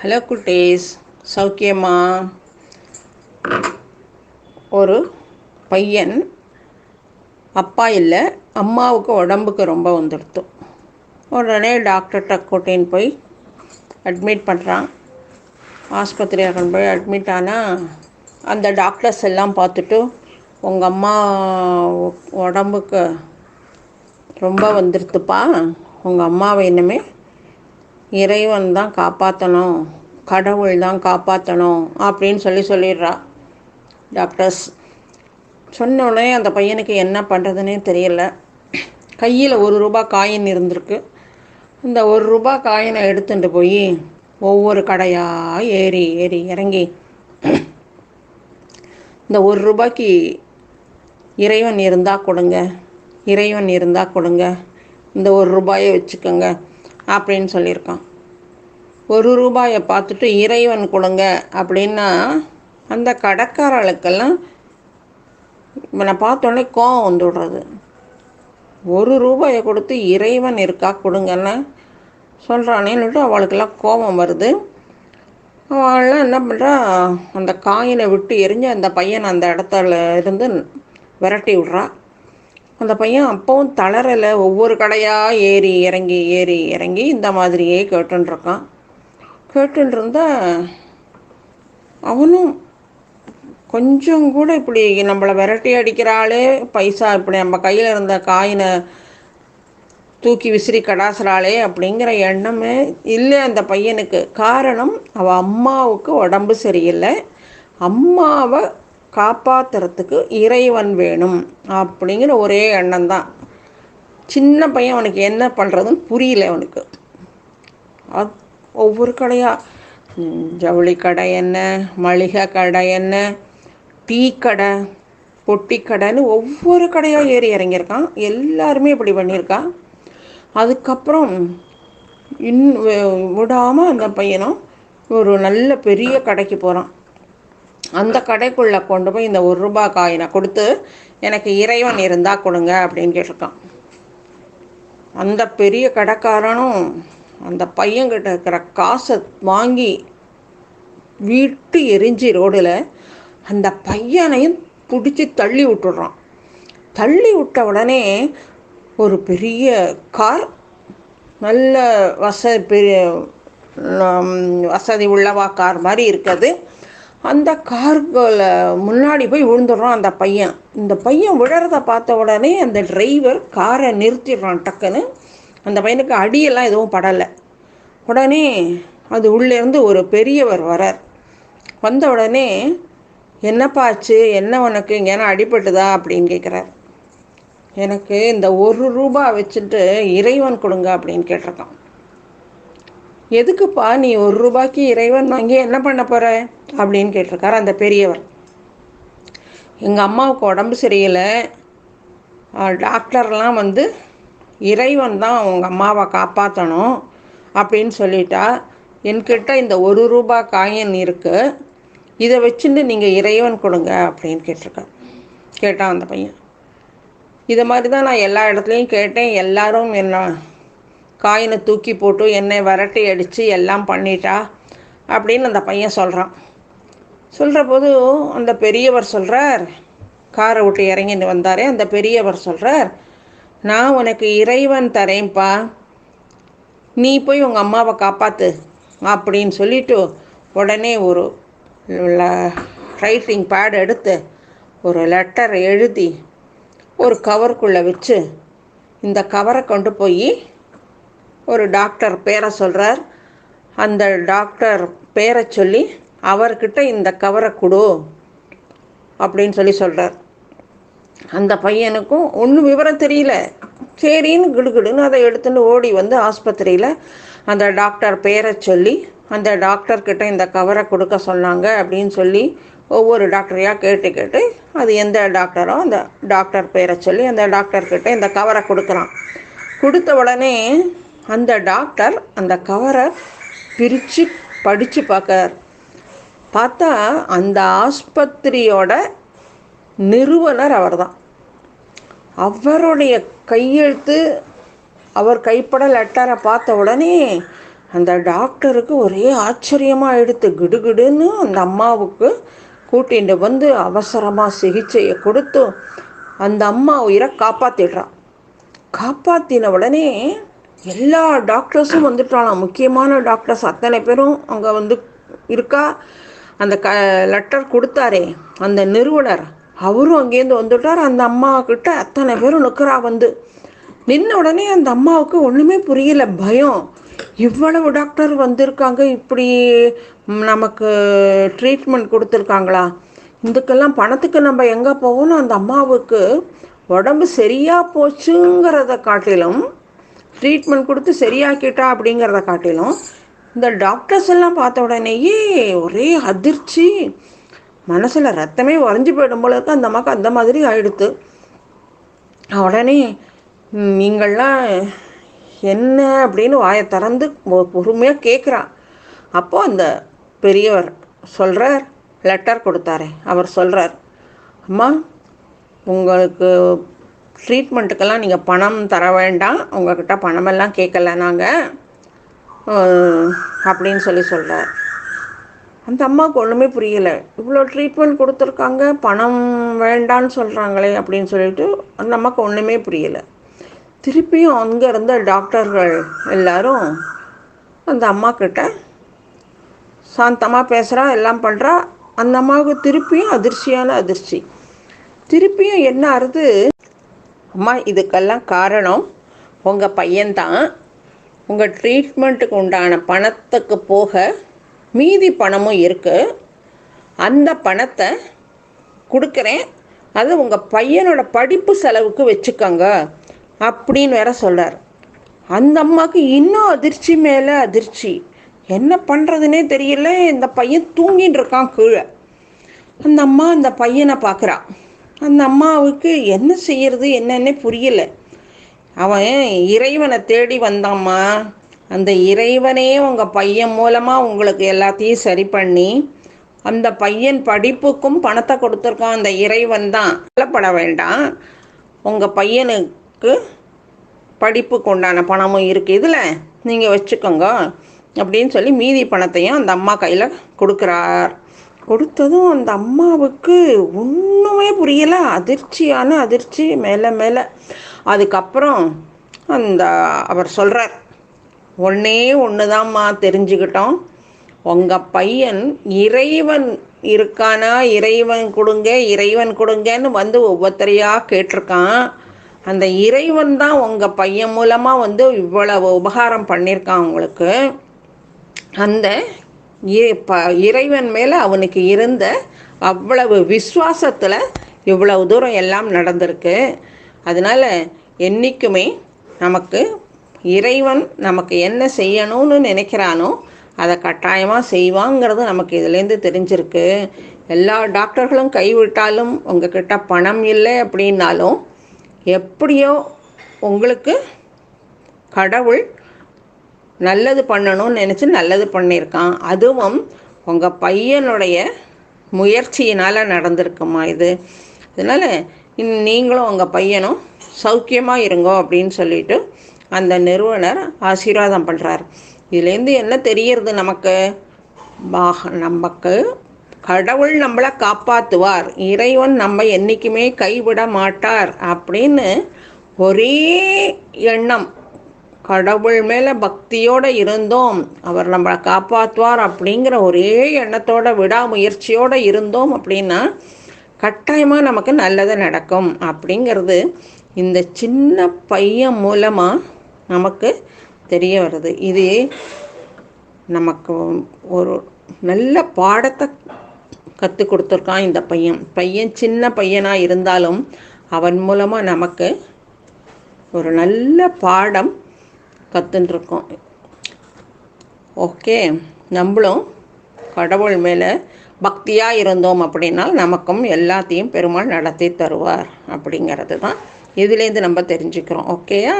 Hello குட்டேஸ். சௌக்கியமா? ஒரு பையன் அப்பா இல்லை அம்மாவுக்கு உடம்புக்கு ரொம்ப வந்துடுத்து உடனே டாக்டர்கிட்ட கூட்டின்னு போய் அட்மிட் பண்ணுறான் ஆஸ்பத்திரியில் கொண்டு போய் அட்மிட் ஆனால் அந்த டாக்டர்ஸ் எல்லாம் பார்த்துட்டு உங்கள் அம்மா உடம்புக்கு ரொம்ப வந்துடுத்துப்பா உங்கள் அம்மாவை இன்னுமே இறைவன் தான் காப்பாற்றணும் கடவுள் தான் காப்பாற்றணும் அப்படின்னு சொல்லி சொல்லிடுறா. டாக்டர்ஸ் சொன்னோடனே அந்த பையனுக்கு என்ன பண்ணுறதுனே தெரியல. கையில் ஒரு ரூபா காயின் இருந்திருக்கு. இந்த ஒரு ரூபா காயினை எடுத்துட்டு போய் ஒவ்வொரு கடையாக ஏறி ஏறி இறங்கி இந்த ஒரு ரூபாய்க்கு இறைவன் இருந்தால் கொடுங்க இறைவன் இருந்தால் கொடுங்க இந்த ஒரு ரூபாயை வச்சுக்கோங்க அப்படின்னு சொல்லியிருக்கான். ஒரு ரூபாயை பார்த்துட்டு இறைவன் கொடுங்க அப்படின்னா அந்த கடைக்காரர்களுக்கெல்லாம் இவனை பார்த்தோன்னே கோவம் வந்து விடுறது ஒரு ரூபாயை கொடுத்து இறைவன் இருக்கா கொடுங்கன்னு சொல்கிறானேன்னுட்டு அவளுக்கெல்லாம் கோபம் வருது. அவள்லாம் என்ன பண்ணுறா அந்த காயினை விட்டு எரிஞ்சு அந்த பையனை அந்த இடத்துல இருந்து விரட்டி விட்றா. அந்த பையன் அப்பவும் தளரலை ஒவ்வொரு கடையாக ஏறி இறங்கி ஏறி இறங்கி இந்த மாதிரியே கேட்டுருக்கான் கேட்டுருந்தா அவனும் கொஞ்சம் கூட இப்படி நம்மளை விரட்டி அடிக்கிறாளே பைசா இப்படி நம்ம கையில் இருந்த காயினை தூக்கி விசிறி கடாசுறாளே அப்படிங்கிற எண்ணமே இல்லை அந்த பையனுக்கு. காரணம் அவள் அம்மாவுக்கு உடம்பு சரியில்லை. அம்மாவை காப்பாற்றுறதுக்கு இறைவன் வேணும் அப்படிங்கிற ஒரே எண்ணம் தான் சின்ன பையன் அவனுக்கு என்ன பண்ணுறதுன்னு புரியல அவனுக்கு. அது ஒவ்வொரு கடையாக ஜவுளி கடை என்ன மளிகை கடை என்ன டீ கடை பொட்டி கடைன்னு ஒவ்வொரு கடையாக ஏறி இறங்கியிருக்கான். எல்லாருமே இப்படி பண்ணியிருக்கான். அதுக்கப்புறம் இன் விடாமல் அந்த பையனும் ஒரு நல்ல பெரிய கடைக்கு போகிறான் அந்த கடைக்குள்ளே கொண்டு போய் இந்த ஒரு ரூபா காயினை கொடுத்து எனக்கு இறைவன் இருந்தால் கொடுங்க அப்படின்னு கேட்டிருக்கான். அந்த பெரிய கடைக்காரனும் அந்த பையன்கிட்ட இருக்கிற காசை வாங்கி வீட்டு எரிஞ்சி ரோடில் அந்த பையனையும் பிடிச்சி தள்ளி விட்டுடுறான். தள்ளி விட்ட உடனே ஒரு பெரிய கார் நல்ல வசதி பெரிய வசதி உள்ளவா கார் மாதிரி இருக்குது. அந்த கார்களை முன்னாடி போய் விழுந்துடுறான் அந்த பையன். இந்த பையன் விழறத பார்த்த உடனே அந்த டிரைவர் காரை நிறுத்திடுறான் டக்குன்னு. அந்த பையனுக்கு அடியெல்லாம் எதுவும் படலை. உடனே அது உள்ளேருந்து ஒரு பெரியவர் வரார் வந்த உடனே என்னப்பாச்சு என்ன உனக்கு? இங்கேனா அடிபட்டுதா? அப்படின்னு கேட்குறார். எனக்கு இந்த ஒரு ரூபா வச்சுட்டு இறைவன் கொடுங்க அப்படின்னு கேட்டிருக்கான். எதுக்குப்பா நீ ஒரு ரூபாய்க்கு இறைவன்? வாங்கி என்ன பண்ண போகிற அப்படின்னு கேட்டிருக்காரு அந்த பெரியவர். எங்கள் அம்மாவுக்கு உடம்பு சரியில்லை. டாக்டர்லாம் வந்து இறைவன் தான் உங்கள் அம்மாவை காப்பாற்றணும் அப்படின்னு சொல்லிட்டா. என்கிட்ட இந்த ஒரு ரூபா காயின் இருக்குது இதை வச்சுட்டு நீங்கள் இறைவன் கொடுங்க அப்படின்னு கேட்டிருக்கார் கேட்டான் அந்த பையன். இதை மாதிரி தான் நான் எல்லா இடத்துலையும் கேட்டேன். எல்லாரும் என்ன காயினை தூக்கி போட்டு என்னை விரட்டி அடித்து எல்லாம் பண்ணிட்டா அப்படின்னு அந்த பையன் சொல்கிறான் சொல்கிற போது அந்த பெரியவர் சொல்கிறார் காரை விட்டு இறங்கின்னு வந்தாரே அந்த பெரியவர் சொல்கிறார் நான் உனக்கு இறைவன் தரேன்ப்பா. நீ போய் உங்கள் அம்மாவை காப்பாற்று அப்படின்னு சொல்லிட்டு உடனே ஒரு ரைட்டிங் பேட் எடுத்து ஒரு லெட்டர் எழுதி ஒரு கவருக்குள்ளே வச்சு இந்த கவரை கொண்டு போய் ஒரு டாக்டர் பேரை சொல்கிறார் அந்த டாக்டர் பேரை சொல்லி அவர்கிட்ட இந்த கவரை கொடு அப்படின்னு சொல்லி சொல்கிறார் அந்த பையனுக்கும் ஒன்றும் விவரம் தெரியல. சரின்னு கிடுகிடுன்னு அதை எடுத்துன்னு ஓடி வந்து ஆஸ்பத்திரியில் அந்த டாக்டர் பேரை சொல்லி அந்த டாக்டர்கிட்ட இந்த கவரை கொடுக்க சொன்னாங்க அப்படின்னு சொல்லி ஒவ்வொரு டாக்டரையாக கேட்டு கேட்டு அது எந்த டாக்டரோ அந்த டாக்டர் பேரை சொல்லி அந்த டாக்டர்கிட்ட இந்த கவரை கொடுக்குறான். கொடுத்த உடனே அந்த டாக்டர் அந்த கவரை பிரித்து படித்து பார்க்க பார்த்தா அந்த ஆஸ்பத்திரியோட நிறுவனர் அவர் தான் அவருடைய கையெழுத்து அவர் கைப்பட லெட்டரை பார்த்த உடனே அந்த டாக்டருக்கு ஒரே ஆச்சரியமாக எடுத்து கிடுகிடுன்னு அந்த அம்மாவுக்கு கூட்டிகிட்டு வந்து அவசரமாக சிகிச்சையை கொடுத்து அந்த அம்மா உயிரை காப்பாற்றிடுறான் காப்பாற்றின உடனே எல்லா டாக்டர்ஸும் வந்துட்டாலாம் முக்கியமான டாக்டர்ஸ் அத்தனை பேரும் அங்கே வந்து இருக்கா? அந்த க லெட்டர் கொடுத்தாரே அந்த நிறுவனர். அவரும் அங்கேருந்து வந்துட்டார். அந்த அம்மாக்கிட்ட அத்தனை பேரும் நிற்கிறா வந்து. நின்ன உடனே அந்த அம்மாவுக்கு ஒன்றுமே புரியல. பயம். இவ்வளவு டாக்டர் வந்திருக்காங்க. இப்படி நமக்கு ட்ரீட்மெண்ட் கொடுத்துருக்காங்களா? இதுக்கெல்லாம் பணத்துக்கு நம்ம எங்கே போகணும்? அந்த அம்மாவுக்கு உடம்பு சரியாக போச்சுங்கிறத காட்டிலும் ட்ரீட்மெண்ட் கொடுத்து சரியாக்கிட்டா அப்படிங்கிறத காட்டிலும் இந்த டாக்டர்ஸ் எல்லாம் பார்த்த உடனேயே ஒரே அதிர்ச்சி. மனசில் ரத்தமே உறைஞ்சி போயிடும் போல இருக்கு. அந்த அம்மாவுக்கு அந்த மாதிரி ஆயிடுத்து. உடனே நீங்கள்லாம் என்ன? அப்படின்னு வாயை திறந்து பொறுமையாக கேட்குறான் அப்போது அந்த பெரியவர் சொல்கிறார் லெட்டர் கொடுத்தாரு. அவர் சொல்கிறார் அம்மா உங்களுக்கு ட்ரீட்மெண்ட்டுக்கெல்லாம் நீங்கள் பணம் தர வேண்டாம். உங்கள்கிட்ட பணமெல்லாம் கேட்கல நாங்கள் அப்படின்னு சொல்லி சொல்கிறார் அந்த அம்மாவுக்கு ஒன்றுமே புரியலை. இவ்வளோ ட்ரீட்மெண்ட் கொடுத்துருக்காங்க பணம் வேண்டான்னு சொல்கிறாங்களே அப்படின்னு சொல்லிட்டு அந்த அம்மாவுக்கு ஒன்றுமே புரியலை. திருப்பியும் அங்கே இருந்த டாக்டர்கள் எல்லாரும் அந்த அம்மா கிட்ட சாந்தமாக பேசுகிறா எல்லாம் பண்ணுறா அந்த அம்மாவுக்கு திருப்பியும் அதிர்ச்சியான அதிர்ச்சி. திருப்பியும் என்ன ஆறுது? அம்மா இதுக்கெல்லாம் காரணம் உங்கள் பையன்தான். உங்கள் ட்ரீட்மெண்ட்டுக்கு உண்டான பணத்துக்கு போக மீதி பணமும் இருக்குது அந்த பணத்தை கொடுக்குறேன். அது உங்கள் பையனோட படிப்பு செலவுக்கு வச்சுக்கோங்க அப்படின்னு வேற சொல்கிறார் அந்த அம்மாவுக்கு இன்னும் அதிர்ச்சி மேலே அதிர்ச்சி. என்ன பண்ணுறதுனே தெரியல. இந்த பையன் தூங்கிட்டு இருக்கான் கீழே. அந்த அம்மா அந்த பையனை பார்க்குறா அந்த அம்மாவுக்கு என்ன செய்யறது என்னன்னே புரியலை. அவன் இறைவனை தேடி வந்தாம்மா. அந்த இறைவனே உங்கள் பையன் மூலமாக உங்களுக்கு எல்லாத்தையும் சரி பண்ணி அந்த பையன் படிப்புக்கும் பணத்தை கொடுத்துருக்கான். அந்த இறைவன் தான். கவலைப்பட வேண்டாம். உங்கள் பையனுக்கு படிப்புக்கு உண்டான பணமும் இருக்குது இதில் நீங்கள் வச்சுக்கோங்க அப்படின்னு சொல்லி மீதி பணத்தையும் அந்த அம்மா கையில் கொடுக்குறார். கொடுத்ததும் அந்த அம்மாவுக்கு ஒன்றுமே புரியலை. அதிர்ச்சியான அதிர்ச்சி மேலே மேலே. அதுக்கப்புறம் அந்த அவர் சொல்கிறார் ஒன்றே ஒன்று தான்மா தெரிஞ்சுக்கிட்டோம். உங்கள் பையன் இறைவன் இருக்கானா? இறைவன் கொடுங்க இறைவன் கொடுங்கன்னு வந்து ஒவ்வொருத்தரையாக கேட்டிருக்கான். அந்த இறைவன் தான் உங்கள் பையன் மூலமாக வந்து இவ்வளவு உபகாரம் பண்ணியிருக்கான் உங்களுக்கு. அந்த இறைவன் மேலே அவனுக்கு இருந்த அவ்வளவு விஸ்வாசத்தில் இவ்வளவு தூரம் எல்லாம் நடந்திருக்கு. அதனால் என்றைக்குமே நமக்கு இறைவன் நமக்கு என்ன செய்யணும்னு நினைக்கிறானோ அதை கட்டாயமாக செய்வாங்கிறது நமக்கு இதுலேருந்து தெரிஞ்சிருக்கு. எல்லா டாக்டர்களும் கைவிட்டாலும் உங்ககிட்ட பணம் இல்லை அப்படின்னாலும் எப்படியோ உங்களுக்கு கடவுள் நல்லது பண்ணணும்னு நினச்சி நல்லது பண்ணியிருக்கான். அதுவும் உங்கள் பையனுடைய முயற்சியினால் நடந்திருக்குமா இது? அதனால் நீங்களும் உங்கள் பையனும் சௌக்கியமாக இருங்கோ அப்படின்னு சொல்லிட்டு அந்த நிறுவனர் ஆசீர்வாதம் பண்ணுறார் இதுலேருந்து என்ன தெரியறது நமக்கு? நமக்கு கடவுள் நம்மளை காப்பாற்றுவார் இறைவன் நம்ம என்றைக்குமே கைவிட மாட்டார் அப்படின்னு ஒரே எண்ணம் கடவுள் மேலே பக்தியோடு இருந்தோம். அவர் நம்மளை காப்பாற்றுவார் அப்படிங்கிற ஒரே எண்ணத்தோட விடாமுயற்சியோடு இருந்தோம் அப்படின்னா கட்டாயமாக நமக்கு நல்லது நடக்கும் அப்படிங்கிறது இந்த சின்ன பையன் மூலமாக நமக்கு தெரிய வருது. இது நமக்கு ஒரு நல்ல பாடத்தை கற்றுக் கொடுத்துருக்கான் இந்த பையன். பையன் சின்ன பையனாக இருந்தாலும் அவன் மூலமாக நமக்கு ஒரு நல்ல பாடம் கற்றுன்ட்ருக்கோம் ஓகே நம்மளும் கடவுள் மேலே பக்தியாக இருந்தோம் அப்படின்னா நமக்கும் எல்லாத்தையும் பெருமாள் நடத்தி தருவார் அப்படிங்கிறது தான் இதுலேருந்து நம்ம தெரிஞ்சுக்கிறோம். ஓகேயா?